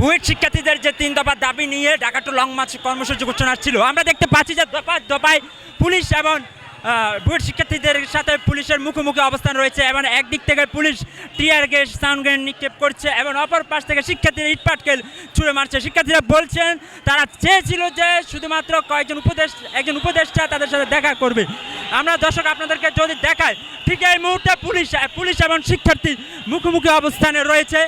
বুয়েট শিক্ষার্থীদের যে তিন দফা দাবি নিয়ে ঢাকা টু লং মার্চ কর্মসূচি ঘোষণা ছিল। আমরা দেখতে পাচ্ছি যে দফায় দফায় পুলিশ এবং বুয়েট শিক্ষার্থীদের সাথে পুলিশের মুখোমুখি অবস্থান রয়েছে এবং একদিক থেকে police tear gas, sound grenade নিক্ষেপ করছে এবং অপর পাশ থেকে শিক্ষার্থীরা ইটপাটকেল ছুঁড়ে মারছে। শিক্ষার্থীরা বলছেন, তারা চেয়েছিল যে শুধুমাত্র কয়েকজন উপদেশ, একজন উপদেষ্টা তাদের সাথে দেখা করবে। আমরা দর্শক আপনাদেরকে যদি দেখাই, ঠিক এই মুহূর্তে পুলিশ পুলিশ এবং শিক্ষার্থী মুখোমুখি অবস্থানে রয়েছে।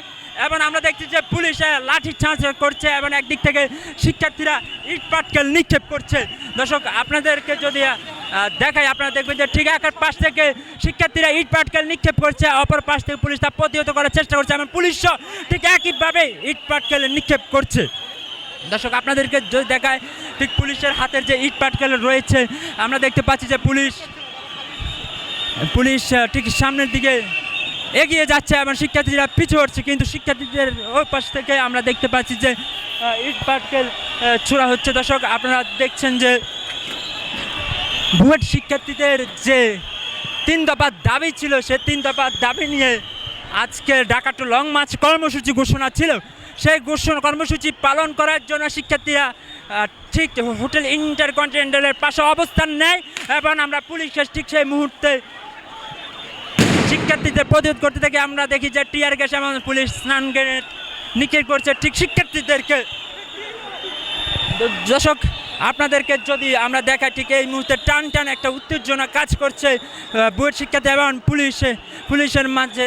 এবং আমরা দেখছি যে পুলিশ লাঠি চার্জ করছে এবং একদিক থেকে শিক্ষার্থীরা ইট পাটকেল নিক্ষেপ করছে। দর্শক, আপনাদেরকে যদি দেখাই, আপনারা দেখবেন যে ঠিক একের পাশ থেকে শিক্ষার্থীরা ইট পাটকেল নিক্ষেপ করছে, অপর পাশ থেকে পুলিশ তা প্রতিহত করার চেষ্টা করছে এবং পুলিশও ঠিক একইভাবে ইট পাটকেল নিক্ষেপ করছে। দর্শক, আপনাদেরকে যদি দেখায় ঠিক পুলিশের হাতের যে ইট পাটকেল রয়েছে, আমরা দেখতে পাচ্ছি যে পুলিশ পুলিশ ঠিক সামনের দিকে এগিয়ে যাচ্ছে এবং শিক্ষার্থীরা পিছু হচ্ছে কিন্তু শিক্ষার্থীদের ওই পাশ থেকে আমরা দেখতে পাচ্ছি যে ইট পাটকেল ছোড়া হচ্ছে। দর্শক, আপনারা দেখছেন যে বুয়েট শিক্ষার্থীদের যে তিন দফার দাবি ছিল, সে তিন দফার দাবি নিয়ে আজকে ঢাকা টু লং মার্চ কর্মসূচি ঘোষণা ছিল। সেই ঘোষণা কর্মসূচি পালন করার জন্য শিক্ষার্থীরা ঠিক হোটেল ইন্টারকন্টিনেন্টালের পাশে অবস্থান নেয়, এবং আমরা পুলিশকে ঠিক সেই মুহূর্তে শিক্ষার্থীদের প্রতিরোধ করতে থেকে আমরা দেখি যে টিয়ার গ্যাস এবং পুলিশ স্নান নিক্ষেপ করছে। ঠিক শিক্ষার্থীদেরকে। দর্শক, আপনাদেরকে যদি আমরা দেখাই, ঠিক এই মুহূর্তে টান টান একটা উত্তেজনা কাজ করছে বুয়েট শিক্ষার্থী এবং পুলিশ পুলিশের মাঝে।